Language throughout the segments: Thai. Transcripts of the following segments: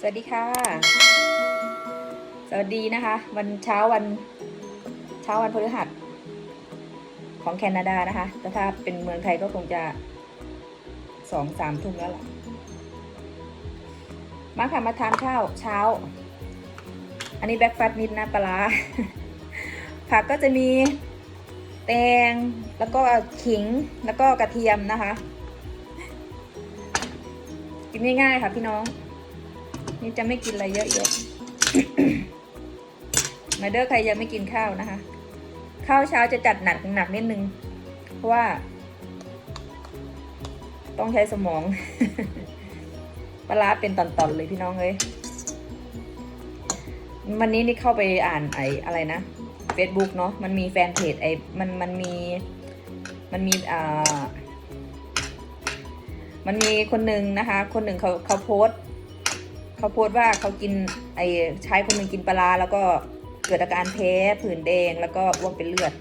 สวัสดีค่ะ สวัสดีนะคะ วันเช้าวันเช้าวันพฤหัสของแคนาดานะคะ แต่ถ้าเป็นเมืองไทยก็คงจะสองสามทุ่มแล้วล่ะ มาค่ะมาทานข้าวเช้า อันนี้แบ็กฟาสต์มิดนะปลาร้าผักก็จะมีแตงแล้วก็ขิงแล้วก็กระเทียมนะคะ กินง่ายๆค่ะพี่น้อง นี่จะไม่กินอะไรเยอะๆมาเด้อใครยังไม่กินข้าวนะคะ ข้าวเช้าจะจัดหนักหนักนิดนึง เพราะว่า ต้องใช้สมองปลาร้าเป็นตอนๆเลยพี่น้องเลยวันนี้นี่เข้าไปอ่านไอ้อะไรนะ Facebook เนาะมันมีแฟนเพจไอ้มันมันมี มันมีอ่ามันมีคนหนึ่งนะคะ คนหนึ่งเขาเขาโพสต์ เขาโพสต์ว่าเขากินไอ้ชายคนหนึ่งกินปลาแล้วก็เกิดอาการแพ้ผื่นแดงแล้วก็อ้วกเป็นเลือด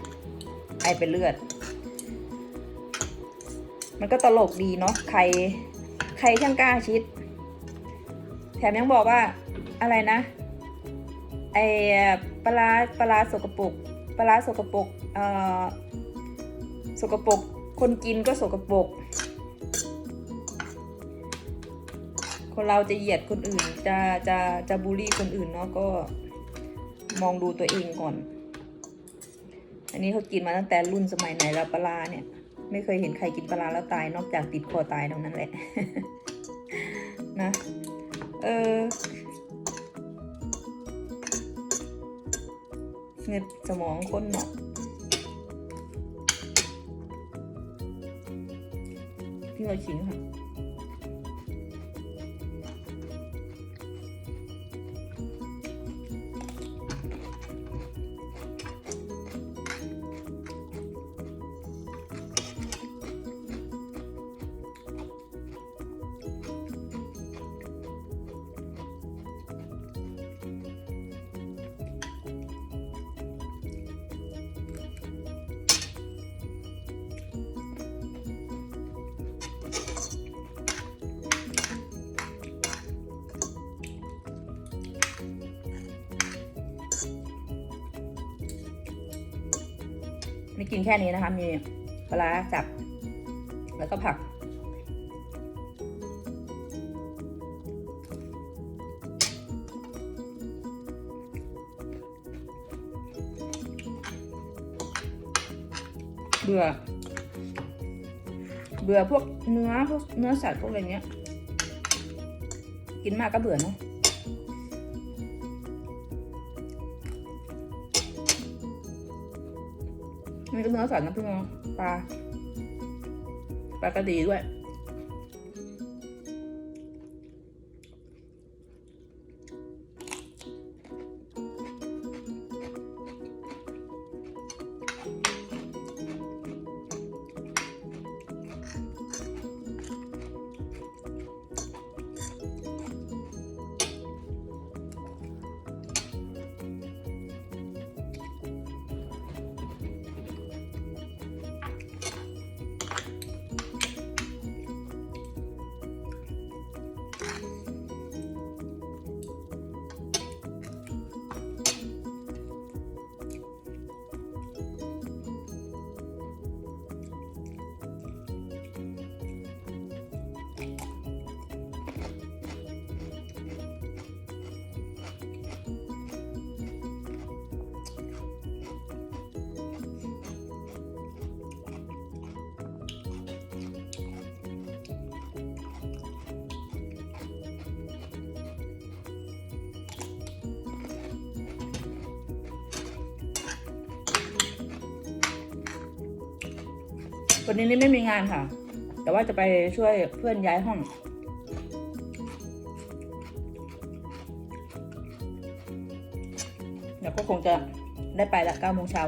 ไอเป็นเลือด มันก็ตลกดีเนาะใคร ใครช่างกล้าชิด แถมยังบอกว่าอะไรนะไอปลาปลาสกปรกปลาร้าสกปรกเอ่อสกปรกคนกินก็สกปรก คนเราจะเหยียดคนอื่นจะจะจะบูลลี่คนอื่นเนาะก็มองดูตัวเองก่อน อันนี้เขากินมาตั้งแต่รุ่นสมัยไหนแล้วปลาเนี่ย ไม่เคยเห็นใครกินปลาแล้วตายนอกจากติดคอตายเท่านั้นแหละ นะ เออเงึดสมองคนเนาะพี่เราชิงค่ะ กินแค่นี้นะคะ มีปลาจับ แล้วก็ผัก เบื่อ เบื่อพวกเนื้อพวกเนื้อสัตว์พวกอะไรเงี้ย กินมากก็เบื่อเนาะ นี่ก็เนื้อสัตว์นะพี่น้องปลาปลากระดีด้วย วันนี้นี่ไม่มีงานค่ะ แต่ว่าจะไปช่วยเพื่อนย้ายห้องเดี๋ยวก็คงจะได้ไปละเก้าโมงเช้า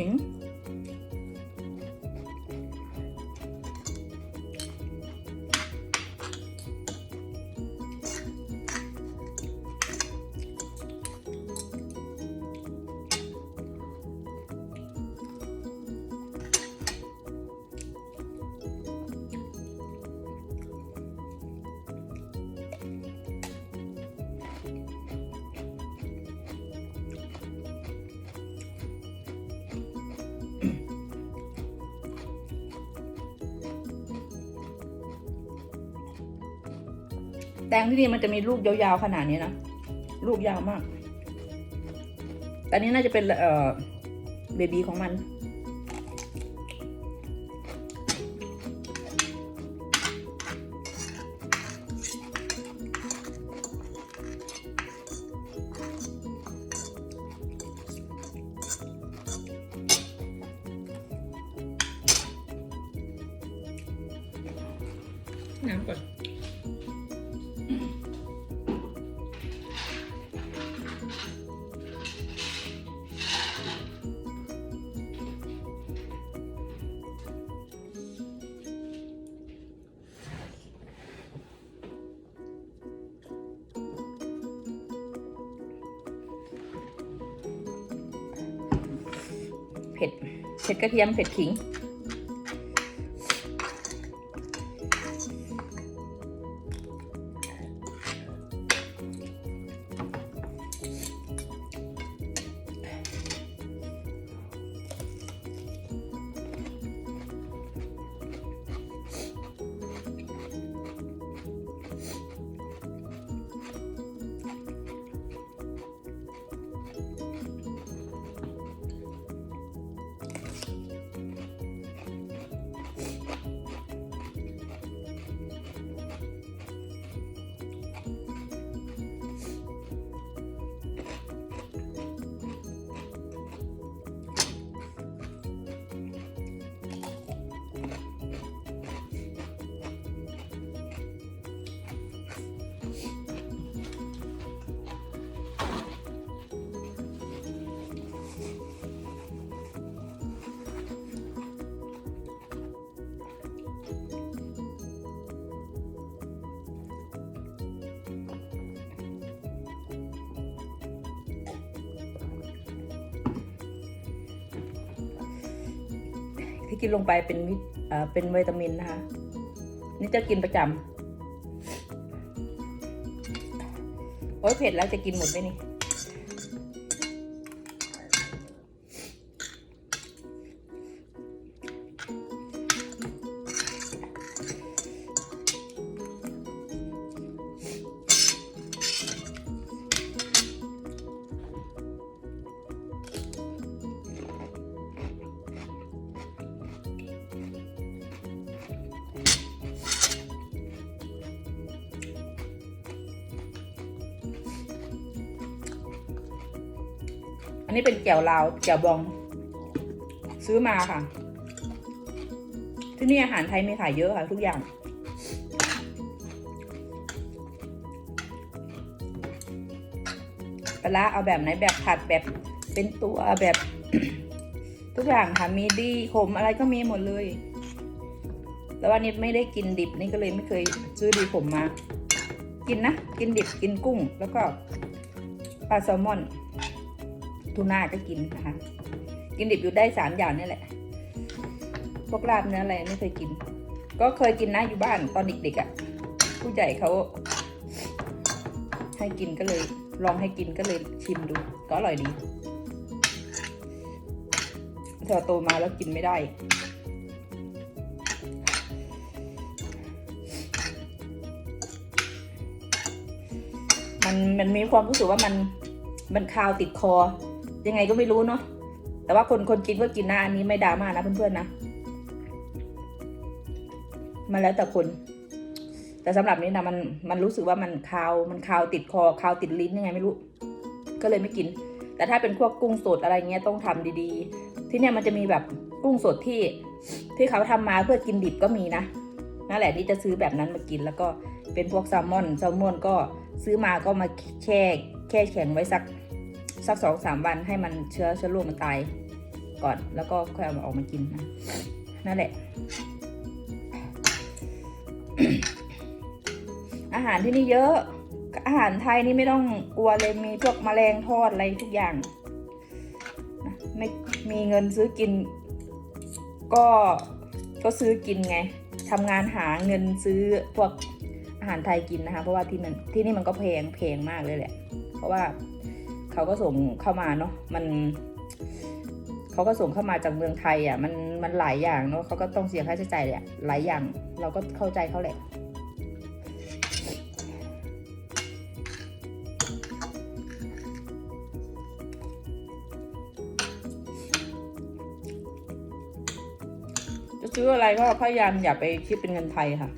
ขิ แตงที่นี่มันจะมีลูกยาวๆขนาดนี้นะลูกยาวมากแต่นี้น่าจะเป็นเอ่อเบบีของมัน เผ็ดเผ็ดกระเทียมเผ็ดขิง กินลงไปเป็นวิตเอ่อเป็นวิตามินนะคะ นี่จะกินประจำโอ้ยเผ็ดแล้วจะกินหมดไหมนี่ จ่วลาวแจ่วบอง ซื้อมาค่ะ ที่นี่อาหารไทยมีขายเยอะค่ะ ทุกอย่าง ปลาเอาแบบไหนแบบผัดแบบเป็นตัวแบบทุกอย่างค่ะมีดีขมอะไรก็มีหมดเลย แต่ว่านิดไม่ได้กินดิบนี่ก็เลยไม่เคยซื้อดีขมมา กินนะ กินดิบกินกุ้ง แล้วก็ปลาแซลมอน ทูน่าก็กินนะคะ กินดิบอยู่ได้สามอย่างนี่แหละ พวกลาบเนื้ออะไรไม่เคยกิน ก็เคยกินนะอยู่บ้านตอนเด็กๆอะ่ะ ผู้ใหญ่เขาให้กินก็เลย ลองให้กินก็เลยชิมดู ก็อร่อยดีแต่โตมาแล้วกินไม่ได้มันมันมีความรู้สึกว่ามันมันคาวติดคอ ยังไงก็ไม่รู้เนาะแต่ว่าคนคนกินก็กินนะอันนี้ไม่ดราม่านะเพื่อนๆนะมันแล้วแต่คน แต่สำหรับนี้นะมันมันรู้สึกว่ามันคาวมันคาวติดคอคาวติดลิ้นยังไงไม่รู้ ก็เลยไม่กิน แต่ถ้าเป็นพวกกุ้งสดอะไรเงี้ยต้องทำดีๆ ที่เนี่ยมันจะมีแบบกุ้งสดที่ที่เขาทำมาเพื่อกินดิบก็มีนะนั่นแหละนี่จะซื้อแบบนั้นมากินแล้วก็เป็นพวกแซลมอนแซลมอนก็ซื้อมาก็มาแช่แช่แข็งไว้สัก สักสองสามวันให้มันเชื้อเชื้อโรคมันตายก่อน แล้วก็ค่อยเอามาออกมากินนะนั่นแหละ อาหารที่นี่เยอะ อาหารไทยนี่ไม่ต้องกลัวเลยมีพวกแมลงทอดอะไรทุกอย่างนะไม่มีเงินซื้อกิน ก็ก็ซื้อกินไงทำงานหาเงินซื้อพวกอาหารไทยกินนะคะ เพราะว่าที่มันที่นี่มันก็แพงแพงมากเลยแหละ เพราะว่า เขาก็ส่งเข้ามาเนาะมันเขาก็ส่งเข้ามาจากเมืองไทยอะมันมันหลายอย่างเนาะเขาก็ต้องเสียค่าใช้จ่ายแหละหลายอย่างเราก็เข้าใจเขาแหละจะซื้ออะไรก็พยายามอย่าไปคิดเป็นเงินไทยค่ะ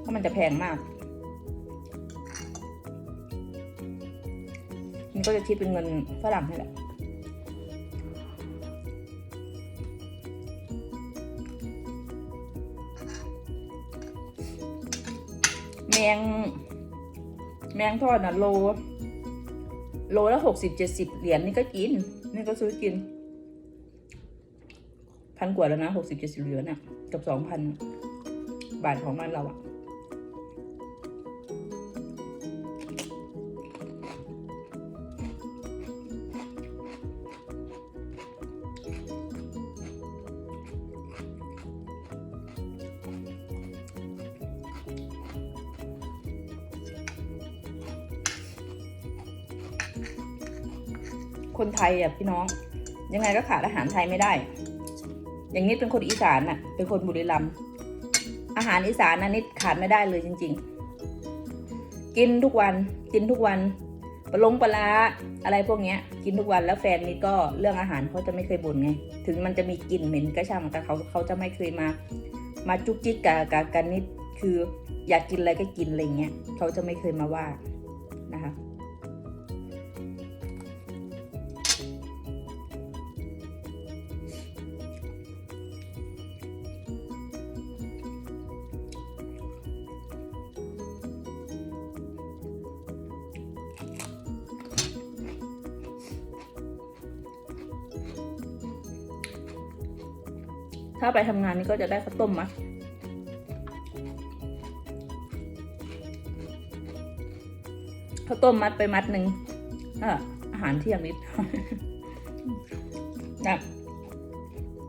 เพราะมันจะแพงมาก ก็จะคิดเป็นเงินฝรั่งนี่แหละแมง แมงทอดนะโล โลละหกสิบเจ็ดสิบเหรียญนี่ก็กิน นี่ก็ซื้อกิน พันกว่าแล้วนะหกสิบเจ็ดสิบเหรียญน่ะ กับสองพันบาทของบ้านเราอะ ไทยอะพี่น้อง ยังไงก็ขาดอาหารไทยไม่ได้ อย่างนี้เป็นคนอีสานน่ะ เป็นคนบุรีรัมย์อาหารอีสานนะนิดขาดไม่ได้เลยจริง ๆ กินทุกวันกินทุกวันปลาลงปลาอะไรพวกเนี้ย กินทุกวันแล้วแฟนนี่ก็เรื่องอาหารเขาจะไม่เคยบ่นไง ถึงมันจะมีกลิ่นเหม็นก็ช่างแต่เขาเขาจะไม่เคยมา มาจุกจิกกะกะกันนิดคืออยากกินอะไรก็กินอะไรเงี้ยเขาจะไม่เคยมาว่านะคะ ถ้าไปทำงานนี่ก็จะได้ข้าวต้มมัดข้าวต้มมัดไปมัดหนึ่งอาหารเที่ยงนิดนะ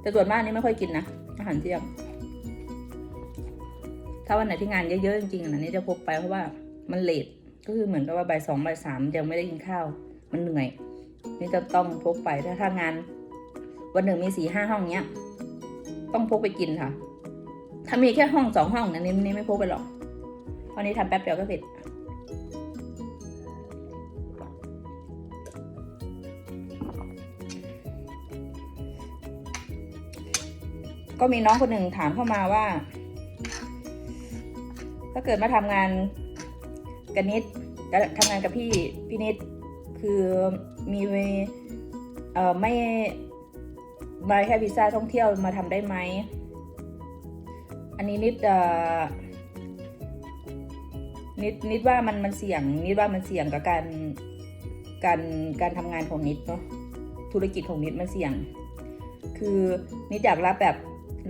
แต่ส่วนมากนี่ไม่ค่อยกินนะอาหารเที่ยง ถ้าวันไหนที่งานเยอะๆจริงๆนะนี่จะพกไปเพราะว่ามันเลทก็คือเหมือนกับว่าบ่ายสองบ่ายสามยังไม่ได้กินข้าว มันเหนื่อย นี่จะต้องพกไปถ้าถ้างาน วันหนึ่งมีสี่ห้าห้องเนี้ย ต้องพกไปกินค่ะ ถ้ามีแค่ห้องสองห้องนะนี่นี่ไม่พกไปหรอกเพราะนี้ทำแป๊บเดียวก็เสร็จก็มีน้องคนหนึ่งถามเข้ามาว่า ถ้าเกิดมาทำงานกับนิดทำงานกับพี่พี่นิดคือมีเอ่อไม่ มาแค่วีซ่าท่องเที่ยวมาทำได้ไหม อันนี้นิดเอ่อนิดนิดว่ามันมันเสี่ยง นิดว่ามันเสี่ยงกับการการการทำงานของนิดเนาะธุรกิจของนิดมันเสี่ยง คือนิดอยากรับแบบ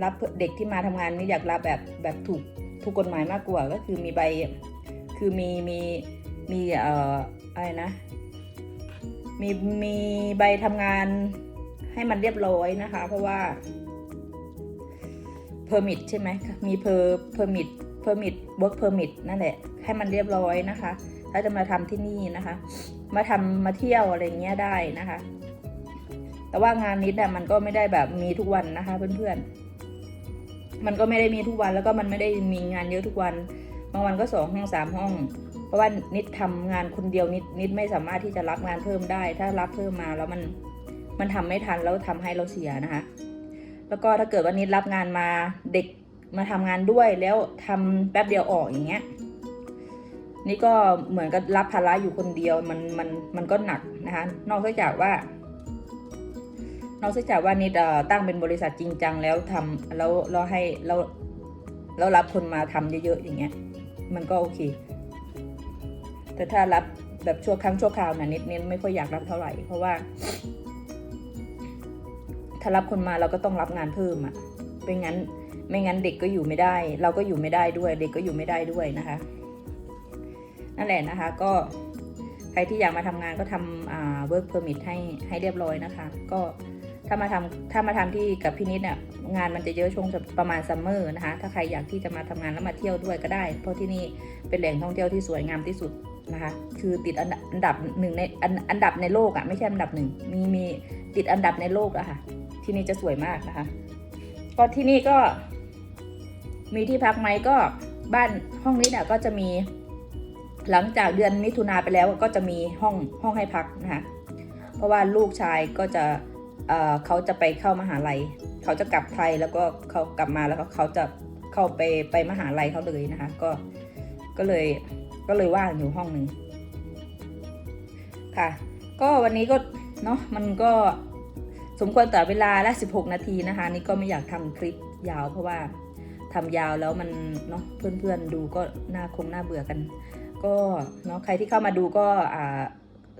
รับเด็กที่มาทำงานนิดอยากรับแบบแบบถูกถูกกฎหมายมากกว่าก็คือมีใบคือมีมีมีเอ่ออะไรนะมีมีใบทำงาน ให้มันเรียบร้อยนะคะ เพราะว่า permit ใช่ไหมมี per permit permit work permit นั่นแหละ ให้มันเรียบร้อยนะคะถ้าจะมาทำที่นี่นะคะ มาทำมาเที่ยวอะไรเงี้ยได้นะคะ แต่ว่างานนี้แต่ยมันก็ไม่ได้แบบมีทุกวันนะคะ เพื่อนๆ มันก็ไม่ได้มีทุกวันแล้วก็มันไม่ได้มีงานเยอะทุกวัน บางวันก็สองห้องสามห้อง เพราะว่านิดทำงานคนเดียวนิดนิดไม่สามารถที่จะรับงานเพิ่มได้ ถ้ารับเพิ่มมาแล้วมัน มันทำไม่ทันแล้วทำให้เราเสียนะคะ แล้วก็ถ้าเกิดว่านิดรับงานมาเด็กมาทำงานด้วยแล้วทำแป๊บเดียวออกอย่างเงี้ยนี่ก็เหมือนกับรับภาระอยู่คนเดียวมันมันมันก็หนักนะคะ นอกจากว่า นอกจากว่านิดตั้งเป็นบริษัทจริงจังแล้วทำแล้วเราให้เราเรารับคนมาทำเยอะๆอย่างเงี้ย มันก็โอเค แต่ถ้ารับแบบชั่วครั้งชั่วคราวนะนิดนิดไม่ค่อยอยากรับเท่าไหร่เพราะว่าารับคนมาเราก็ต้องรับงานเพิ่มอะ่ะไม่งั้นไม่งั้นเด็กก็อยู่ไม่ได้ เราก็อยู่ไม่ได้ด้วย เด็กก็อยู่ไม่ได้ด้วยนะคะ นั่นแหละนะคะก็ใครที่อยากมาทำงานก็ทำอ่า work permit ให้ให้เรียบร้อยนะคะ ก็ถ้ามาทำถ้ามาทำที่กับพี่นิดเนี่ยงานมันจะเยอะช่วงประมาณซัมเมอร์นะคะ ถ้าใครอยากที่จะมาทำงานแล้วมาเที่ยวด้วยก็ได้ เพราะที่นี่เป็นแหล่งท่องเที่ยวที่สวยงามที่สุดนะคะ คือติดอันดับอันดับหนึ่งในอันอันดับในโลกอะ่ะไม่ใช่อันดับหนึ่งมีมีติดอันดับในโลกอะค่ะ ที่นี่จะสวยมากนะคะ ก็ที่นี่ก็ มีที่พักไหมก็บ้านห้องนี้เนี่ยก็จะมี หลังจากเดือนมิถุนาไปแล้วก็จะมีห้องห้องให้พักนะคะเพราะว่าลูกชายก็จะเเขาจะไปเข้ามหาลัย เขาจะกลับไทยแล้วก็เขากลับมาแล้วก็เขาจะเข้าไปไปมหาลัยเขาเลยนะคะ ก็ก็เลยก็เลยว่างอยู่ห้องหนึ่งค่ะ ก็วันนี้ก็เนาะมันก็ สมควรต่อเวลาละ 16 นาทีนะคะ นี่ก็ไม่อยากทำคลิปยาวเพราะว่าทำยาวแล้วมันเนาะเพื่อนๆดูก็น่าคงน่าเบื่อกัน ก็เนาะใครที่เข้ามาดูก็อ่า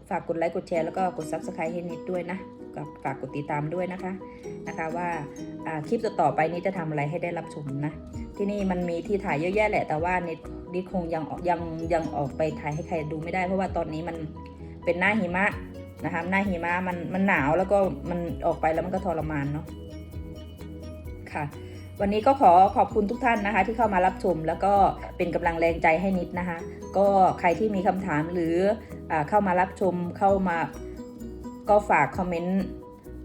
ฝากกดไลค์กดแชร์แล้วก็กด subscribe ให้นิดด้วยนะก็ฝากกดติดตามด้วยนะคะนะคะว่าอ่าคลิปต่อไปนี้จะทำอะไรให้ได้รับชมนะ ที่นี่มันมีที่ถ่ายเยอะแยะแหละ แต่ว่านิดนิดคงยังออกยังยังออกไปถ่ายให้ใครดูไม่ได้ เพราะว่าตอนนี้มันเป็นหน้าหิมะ นะคะหน้าหิมะมันมันหนาวแล้วก็มันออกไปแล้วมันก็ทรมานเนาะค่ะ วันนี้ก็ขอขอบคุณทุกท่านนะคะ ที่เข้ามารับชมแล้วก็เป็นกำลังแรงใจให้นิดนะคะ ก็ใครที่มีคำถามหรืออาเข้ามารับชมเข้ามาก็ฝากคอมเมนต์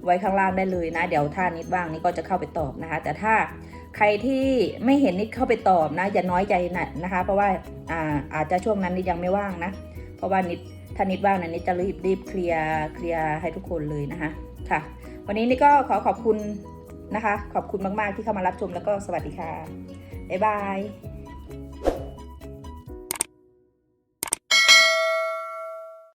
ไว้ข้างล่างได้เลยนะ เดี๋ยวถ้านิดว่างนิดก็จะเข้าไปตอบนะคะ แต่ถ้าใครที่ไม่เห็นนิดเข้าไปตอบนะอย่าน้อยใจนะนะคะ เพราะว่าอาอาจจะช่วงนั้นนิดยังไม่ว่างนะ เพราะว่านิด ถ้านิดว่างนะนิดจะรีบรีบเคลียร์เคลียร์ให้ทุกคนเลยนะคะค่ะ วันนี้นี่ก็ขอขอบคุณนะคะ ขอบคุณมาก ๆ ที่เข้ามารับชมแล้วก็สวัสดีค่ะ บ๊ายบาย